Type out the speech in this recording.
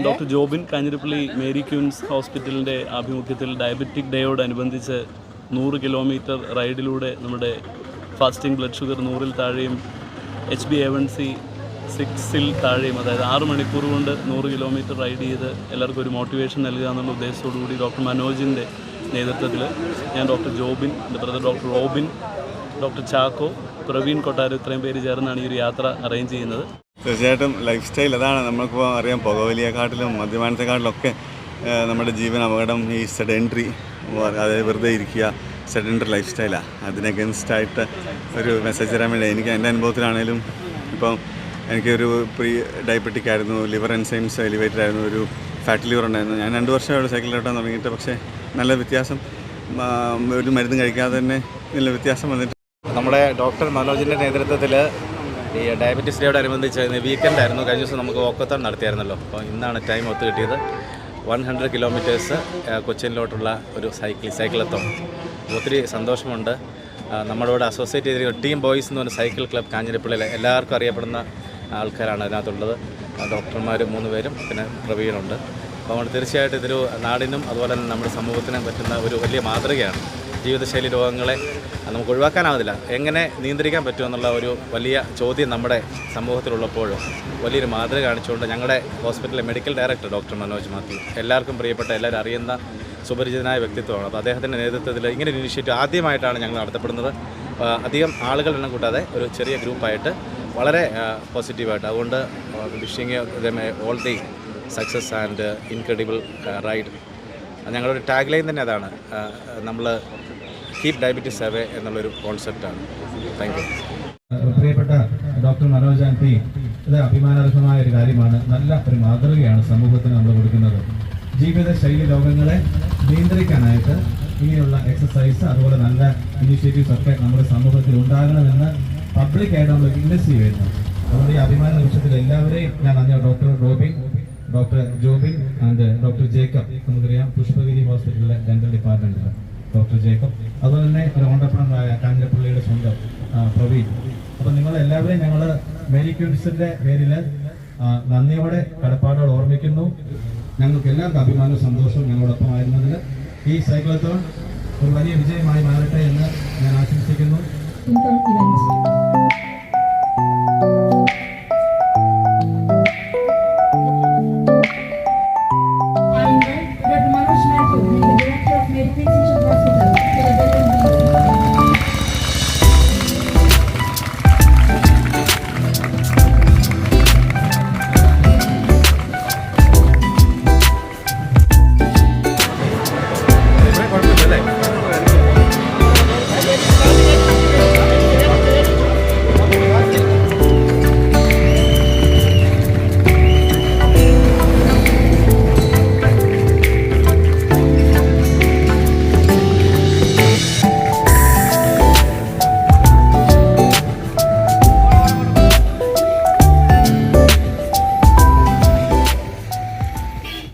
ഞാൻ doctor Jobin Kanjirappally Mary Queens ഹോസ്പിറ്റലിന്റെ ആഭിമുഖ്യത്തിൽ ഡയബറ്റിക് ഡേയോടനുബന്ധിച്ച് നൂറ് കിലോമീറ്റർ റൈഡിലൂടെ നമ്മുടെ ഫാസ്റ്റിംഗ് ബ്ലഡ് ഷുഗർ നൂറിൽ താഴെയും H B A one C സിക്സിൽ താഴെയും അതായത് ആറ് മണിക്കൂർ കൊണ്ട് നൂറ് കിലോമീറ്റർ റൈഡ് ചെയ്ത് എല്ലാവർക്കും ഒരു മോട്ടിവേഷൻ നൽകുക എന്നുള്ള ഉദ്ദേശത്തോടു കൂടി ഡോക്ടർ മനോജിന്റെ നേതൃത്വത്തിൽ ഞാൻ ഡോക്ടർ ജോബിൻ എന്റെ brother doctor Robin doctor Chacko Praveen Kottaram ഇത്രയും പേര് ചേർന്നാണ് ഈ ഒരു യാത്ര അറേഞ്ച് ചെയ്യുന്നത്. തീർച്ചയായിട്ടും ലൈഫ് സ്റ്റൈൽ അതാണ്. നമ്മൾക്കിപ്പോൾ അറിയാം പുകവലിയെക്കാട്ടിലും മദ്യപാനത്തെക്കാട്ടിലും ഒക്കെ നമ്മുടെ ജീവൻ അപകടം ഈ സെഡൻട്രി അതായത് വെറുതെ ഇരിക്കുക സെഡൻട്രി ലൈഫ് സ്റ്റൈലാണ് അതിന് ആയിട്ട് ഒരു മെസ്സേജ് തരാൻ വേണ്ടി എനിക്ക് എന്റെ അനുഭവത്തിലാണേലും ഇപ്പം എനിക്കൊരു പ്രീ ഡയബറ്റിക് ആയിരുന്നു ലിവർ എൻസൈംസ് എലിവേറ്റഡ് ആയിരുന്നു ഒരു ഫാറ്റ് ലിവർ ഉണ്ടായിരുന്നു. ഞാൻ രണ്ട് വർഷമായിട്ട് സൈക്കിൾ ഓട്ടാൻ തുടങ്ങിയിട്ട് പക്ഷേ നല്ല വ്യത്യാസം ഒരു മരുന്ന് കഴിക്കാതെ തന്നെ നല്ല വ്യത്യാസം വന്നിട്ട് നമ്മുടെ ഡോക്ടർ മനോജിന്റെ നേതൃത്വത്തിൽ ഈ ഡയബറ്റീസ് ഡേയോടനുബന്ധിച്ച് വീക്കെൻഡ് ആയിരുന്നു. കഴിഞ്ഞ ദിവസം നമുക്ക് ഓക്കത്തോൺ നടത്തിയായിരുന്നല്ലോ. അപ്പോൾ ഇന്നാണ് ടൈം ഒത്തു കിട്ടിയത്. വൺ ഹൺഡ്രഡ് കിലോമീറ്റേഴ്സ് കൊച്ചിനിലോട്ടുള്ള ഒരു സൈക്കിൾ സൈക്കിളത്തോൺ ഒത്തിരി സന്തോഷമുണ്ട്. കൂടെ അസോസിയേറ്റ് ചെയ്തിരിക്കുന്ന ടീം ബോയ്സ് എന്ന് പറഞ്ഞ സൈക്കിൾ ക്ലബ് കാഞ്ഞിരപ്പള്ളിയിലെ എല്ലാവർക്കും അറിയപ്പെടുന്ന ആൾക്കാരാണ് അതിനകത്തുള്ളത്. ഡോക്ടർമാർ മൂന്ന് പേരും പിന്നെ പ്രവീണുണ്ട്. അപ്പോൾ നമ്മൾ തീർച്ചയായിട്ടും ഇതൊരു നാടിനും അതുപോലെ തന്നെ നമ്മുടെ സമൂഹത്തിനും പറ്റുന്ന ഒരു വലിയ മാതൃകയാണ്. ജീവിതശൈലി രോഗങ്ങളെ നമുക്ക് ഒഴിവാക്കാനാവില്ല എങ്ങനെ നിയന്ത്രിക്കാൻ പറ്റുമെന്നുള്ള ഒരു വലിയ ചോദ്യം നമ്മുടെ സമൂഹത്തിലുള്ളപ്പോഴും വലിയൊരു മാതൃക കാണിച്ചുകൊണ്ട് ഞങ്ങളുടെ ഹോസ്പിറ്റലിലെ medical director doctor Manoj Mathew എല്ലാവർക്കും പ്രിയപ്പെട്ട എല്ലാവരും അറിയുന്ന സുപരിചിതനായ വ്യക്തിത്വമാണ്. അപ്പോൾ അദ്ദേഹത്തിന്റെ നേതൃത്വത്തിൽ ഇങ്ങനെ ഒരു ഇനിഷ്യേറ്റീവ് ആദ്യമായിട്ടാണ് ഞങ്ങൾ നടത്തപ്പെടുന്നത്. അധികം ആളുകൾ എണ്ണം കൂട്ടാതെ ഒരു ചെറിയ ഗ്രൂപ്പായിട്ട് വളരെ പോസിറ്റീവായിട്ട് അതുകൊണ്ട് wishing all the success and incredible ride ഞങ്ങളുടെ ടാഗ് ലൈൻ തന്നെ അതാണ്. നമ്മൾ കീപ് ഡയബറ്റീസ് അവേ എന്നുള്ളൊരു കോൺസെപ്റ്റാണ് താങ്ക് യു പ്രിയപ്പെട്ട ഡോക്ടർ മനോജ് ആൻഡ് ടീം ഇത് അഭിമാനാർഹമായ ഒരു കാര്യമാണ്. നല്ല ഒരു മാതൃകയാണ് സമൂഹത്തിന് നമ്മൾ കൊടുക്കുന്നത്. ജീവിതശൈലി രോഗങ്ങളെ നിയന്ത്രിക്കാനായിട്ട് ഇങ്ങനെയുള്ള എക്സസൈസ് അതുപോലെ നല്ല ഇനിഷ്യേറ്റീവ്സ് ഒക്കെ നമ്മുടെ സമൂഹത്തിൽ ഉണ്ടാകണമെന്ന് പബ്ലിക്കായിട്ട് നമ്മൾ ഇൻവെസ്റ്റ് ചെയ്യുന്നു അതുകൊണ്ട് ഈ അഭിമാന നിമിഷത്തിൽ എല്ലാവരെയും ഞാൻ നന്ദി doctor Robin doctor Jobin and doctor Jacob നമുക്കറിയാം. പുഷ്പഗിരി ഹോസ്പിറ്റലിലെ ഡെന്റൽ ഡിപ്പാർട്ട്മെന്റിൽ ഡോക്ടർ ജേക്കബ് അതുപോലെ തന്നെ ഓണ്ടർപ്രണറായ കാഞ്ഞിരപ്പള്ളിയുടെ സ്വന്തം പ്രവീൺ. അപ്പം നിങ്ങൾ എല്ലാവരെയും ഞങ്ങൾ മേരി ക്യൂൻസിന്റെ പേരിൽ നന്ദിയോടെ കടപ്പാടോടെ ഓർമ്മിക്കുന്നു. ഞങ്ങൾക്ക് എല്ലാവർക്കും അഭിമാനവും സന്തോഷവും ഞങ്ങളോടൊപ്പം ആയിരുന്നതിൽ ഈ സൈക്ലത്തോൺ ഒരു വലിയ വിജയമായി മാറട്ടെ എന്ന് ഞാൻ ആശംസിക്കുന്നു.